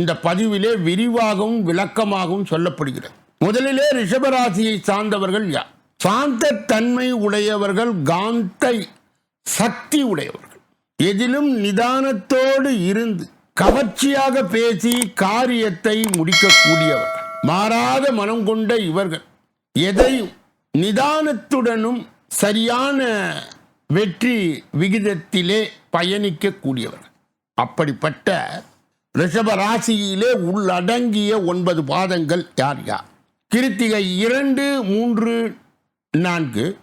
இந்த பதிவிலே விரிவாகவும் விளக்கமாகவும் சொல்லப்படுகிறது. முதலிலே ரிஷபராசியை சார்ந்தவர்கள் யார்? சாந்த தன்மை உடையவர்கள் காந்த சக்தி உடையவர்கள். எதிலும் நிதானத்தோடு இருந்து கவர்ச்சியாக பேசி காரியத்தை முடிக்கக்கூடியவர்கள். மாறாத மனம் கொண்ட இவர்கள். எதையும் நிதானத்துடனும் சரியான வெற்றி விகிதத்திலே பயணிக்கக்கூடியவர்கள். அப்படிப்பட்ட ரிஷப ராசியிலே உள்ளடங்கிய ஒன்பது பாதங்கள் யார் யார்? கிருத்திகை இரண்டு மூன்று நான்கு.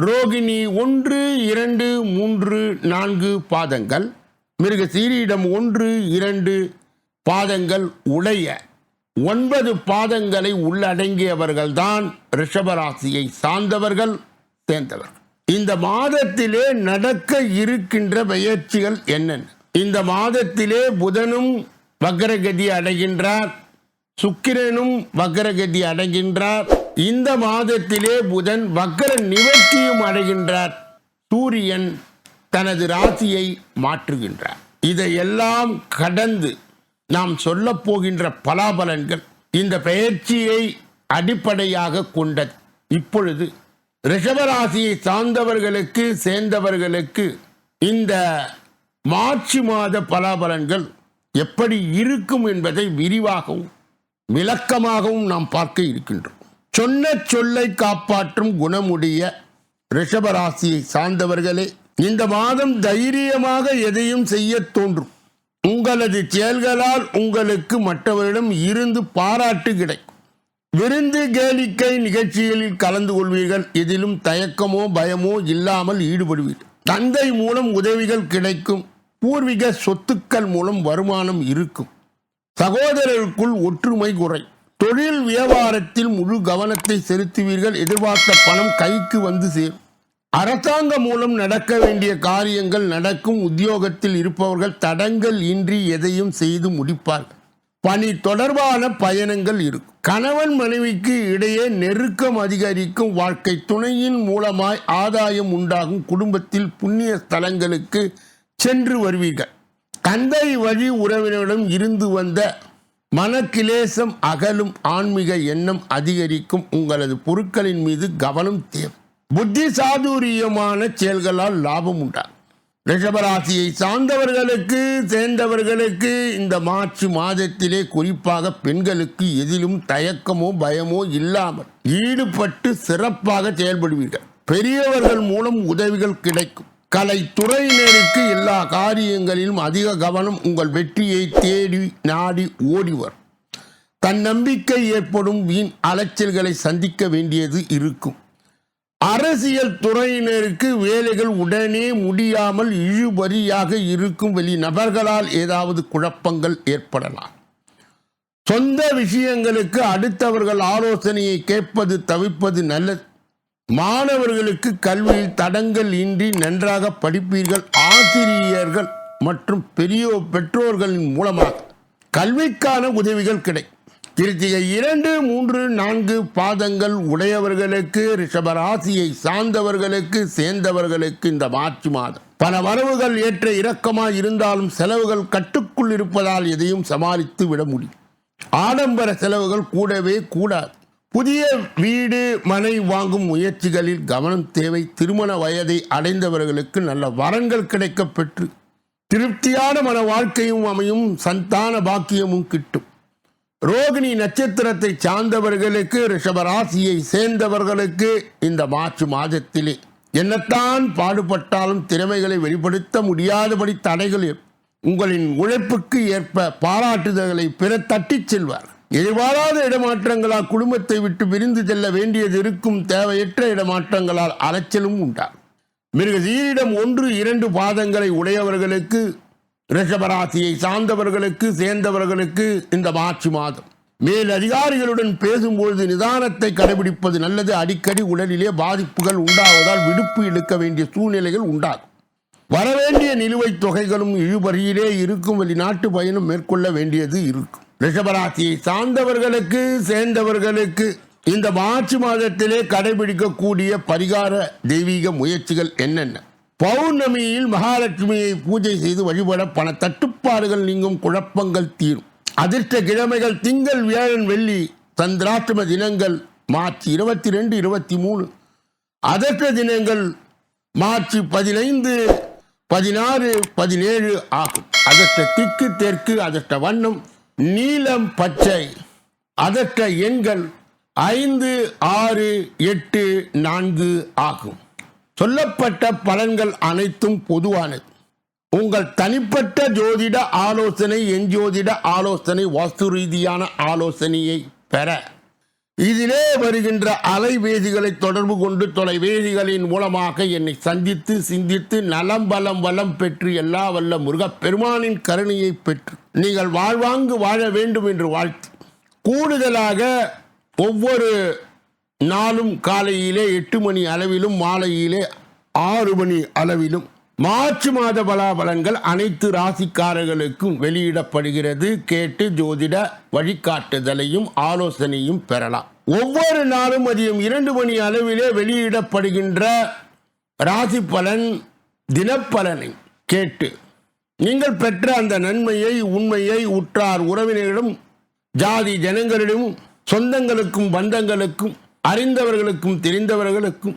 ரோகிணி ஒன்று இரண்டு மூன்று நான்கு பாதங்கள். மிருக சீரியிடம் ஒன்று இரண்டு பாதங்கள் உடைய ஒன்பது பாதங்களை உள்ளடங்கியவர்கள்தான் ரிஷபராசியை சார்ந்தவர்கள் சேர்ந்தவர்கள். இந்த மாதத்திலே நடக்க இருக்கின்ற பயிற்சிகள் என்னென்ன? இந்த மாதத்திலே புதனும் வக்கரகதி அடைகின்றார் சுக்கிரனும் வக்கரகதி அடைகின்றார். இந்த மாதத்திலே புதன் வக்கர நிவர்த்தியும் அடைகின்றார். சூரியன் தனது ராசியை மாற்றுகின்றார். இதையெல்லாம் கடந்து நாம் சொல்ல போகின்ற பலாபலன்கள் இந்த பெயர்ச்சியை அடிப்படையாக கொண்டது. இப்பொழுது ரிஷபராசியை சார்ந்தவர்களுக்கு சேர்ந்தவர்களுக்கு இந்த மார்ச் மாத பலாபலன்கள் எப்படி இருக்கும் என்பதை விரிவாகவும் விளக்கமாகவும் நாம் பார்க்க இருக்கின்றோம். சொன்ன சொல்லை காப்பாற்றும் குணமுடைய ரிஷபராசியை சார்ந்தவர்களே இந்த மாதம் தைரியமாக எதையும் செய்ய தோன்றும். உங்களது செயல்களால் உங்களுக்கு மற்றவரிடம் இருந்து பாராட்டு கிடைக்கும். விருந்து கேளிக்கை நிகழ்ச்சிகளில் கலந்து கொள்வீர்கள். இதிலும் தயக்கமோ பயமோ இல்லாமல் ஈடுபடுவீர்கள். தந்தை மூலம் உதவிகள் கிடைக்கும். பூர்வீக சொத்துக்கள் மூலம் வருமானம் இருக்கும். சகோதரருக்குள் ஒற்றுமை குறை. தொழில் வியாபாரத்தில் முழு கவனத்தை செலுத்துவீர்கள். எதிர்பார்த்த பணம் கைக்கு வந்து சேரும். அரசாங்கம் மூலம் நடக்க வேண்டிய காரியங்கள் நடக்கும். உத்தியோகத்தில் இருப்பவர்கள் தடங்கள் இன்றி எதையும் செய்து முடிப்பார்கள். பணி தொடர்பான பயணங்கள் இருக்கும். கணவன் மனைவிக்கு இடையே நெருக்கம் அதிகரிக்கும். வாழ்க்கை துணையின் மூலமாய் ஆதாயம் உண்டாகும். குடும்பத்தில் புண்ணிய ஸ்தலங்களுக்கு சென்று வருவீர்கள். தந்தை வழி உறவினரிடம் இருந்து வந்த மனக்கிலேசம் அகலும் ஆன்மீக எண்ணம் அதிகரிக்கும் உங்களது பொருட்களின் மீது கவனம் தேவை. புத்தி சாதுரியமான செயல்களால் லாபம் உண்டா ரிஷபராசியை சார்ந்தவர்களுக்கு சேர்ந்தவர்களுக்கு இந்த மார்ச் மாதத்திலே குறிப்பாக பெண்களுக்கு எதிலும் தயக்கமோ பயமோ இல்லாமல் ஈடுபட்டு சிறப்பாக செயல்படுவீர்கள். பெரியவர்கள் மூலம் உதவிகள் கிடைக்கும். கலைத்துறையினருக்கு எல்லா காரியங்களிலும் அதிக கவனம் உங்கள் வெற்றியை தேடி நாடி ஓடிவர். தன் தன்னம்பிக்கை ஏற்படும் வீண் அலைச்சல்களை சந்திக்க வேண்டியது இருக்கும். அரசியல் துறையினருக்கு வேலைகள் உடனே முடியாமல் இழுபறியாக இருக்கும் வெளி நபர்களால் ஏதாவது குழப்பங்கள் ஏற்படலாம். சொந்த விஷயங்களுக்கு அடுத்தவர்கள் ஆலோசனையை கேட்பது தவிர்ப்பது நல்லது மாணவர்களுக்கு கல்வியில் தடங்கள் இன்றி நன்றாக படிப்பீர்கள். ஆசிரியர்கள் மற்றும் பெரிய பெற்றோர்களின் மூலமாக கல்விக்கான உதவிகள் கிடைக்கும் கிருத்திகை இரண்டு மூன்று நான்கு பாதங்கள் உடையவர்களுக்கு ரிஷபராசியை சார்ந்தவர்களுக்கு சேர்ந்தவர்களுக்கு இந்த மார்ச் மாதம். பல வரவுகள் ஏற்ற இறக்கமாக இருந்தாலும் செலவுகள் கட்டுக்குள் இருப்பதால் எதையும் சமாளித்து விட முடியும். ஆடம்பர செலவுகள் கூடவே கூடாது. புதிய வீடு மனை வாங்கும் முயற்சிகளில் கவனம் தேவை. திருமண வயதை அடைந்தவர்களுக்கு நல்ல வரங்கள் கிடைக்க பெற்று திருப்தியான மன வாழ்க்கையும் அமையும் சந்தான பாக்கியமும் கிட்டும். ரோகிணி நட்சத்திரத்தை சார்ந்தவர்களுக்கு ரிஷபராசியை சேர்ந்தவர்களுக்கு இந்த மார்ச் மாதத்திலே என்னத்தான் பாடுபட்டாலும் திறமைகளை வெளிப்படுத்த முடியாதபடி தடைகள் உங்களின் உழைப்புக்கு ஏற்ப பாராட்டுதல்களை பிற தட்டிச் செல்வார்கள் எதிர்பாராத இடமாற்றங்களால் குடும்பத்தை விட்டு பிரிந்து செல்ல வேண்டியது இருக்கும் தேவையற்ற இடமாற்றங்களால் அலைச்சலும் உண்டாகும் மிருகசீரிடம் ஒன்று இரண்டு பாதங்களை உடையவர்களுக்கு ரிஷபராசியை சார்ந்தவர்களுக்கு சேர்ந்தவர்களுக்கு இந்த மார்ச் மாதம். மேல் அதிகாரிகளுடன் பேசும்பொழுது நிதானத்தை கடைபிடிப்பது நல்லது. அடிக்கடி உடலிலே பாதிப்புகள் உண்டாவதால் விடுப்பு எடுக்க வேண்டிய சூழ்நிலைகள் உண்டாகும். வரவேண்டிய நிலுவைத் தொகைகளும் இழுபறியிலே இருக்கும். வெளிநாட்டு பயணம் மேற்கொள்ள வேண்டியது இருக்கும். ரிஷபராசியை சார்ந்தவர்களுக்கு சேர்ந்தவர்களுக்கு இந்த மார்ச் மாதத்திலே கடைபிடிக்கக்கூடிய பரிகார தெய்வீக முயற்சிகள் என்னென்ன? பௌர்ணமியில் மகாலட்சுமியை பூஜை செய்து வழிபட பண தட்டுப்பாடுகள் நீங்கும் குழப்பங்கள் தீரும். அதிர்ஷ்ட கிழமைகள் திங்கள் வியாழன் வெள்ளி சந்திராஷ்டம தினங்கள் மார்ச் இருபத்தி ரெண்டு இருபத்தி மூணு அதிர்ஷ்ட தினங்கள் மார்ச் பதினைந்து பதினாறு பதினேழு ஆகும். அதிர்ஷ்ட திக்கு தெற்கு அதிர்ஷ்ட வண்ணம் நீலம் பச்சை. அதற்க எண்கள் ஐந்து ஆறு எட்டு நான்கு ஆகும். சொல்லப்பட்ட பலன்கள் அனைத்தும் பொதுவானது. உங்கள் தனிப்பட்ட ஜோதிட ஆலோசனை எஞ்சோதிட ஆலோசனை வாஸ்து ரீதியான ஆலோசனையை பெற இதிலே வருகின்ற அலைவேதிகளை தொடர்பு கொண்டு தொலைவேதிகளின் மூலமாக என்னை சந்தித்து சிந்தித்து நலம் பலம் வளம் பெற்று எல்லா வல்ல முருகப்பெருமானின் கருணையை பெற்று நீங்கள் வாழ்வாங்கு வாழ வேண்டும் என்று வாழ்த்து. கூடுதலாக ஒவ்வொரு நாளும் காலையிலே எட்டு மணி அளவிலும் மாலையிலே ஆறு மணி அளவிலும் மார்ச் மாத பலாபலன்கள் அனைத்து ராசிக்காரர்களுக்கும் வெளியிடப்படுகிறது. கேட்டு ஜோதிட வழிகாட்டுதலையும் ஆலோசனையும் பெறலாம். ஒவ்வொரு நாளும் மதியம் இரண்டு மணி அளவிலே வெளியிடப்படுகின்ற ராசி பலன் தினப்பலனை கேட்டு நீங்கள் பெற்ற அந்த நன்மையை உண்மையை உற்றார் உறவினரிடம் ஜாதி ஜனங்களிடமும் சொந்தங்களுக்கும் பந்தங்களுக்கும் அறிந்தவர்களுக்கும் தெரிந்தவர்களுக்கும்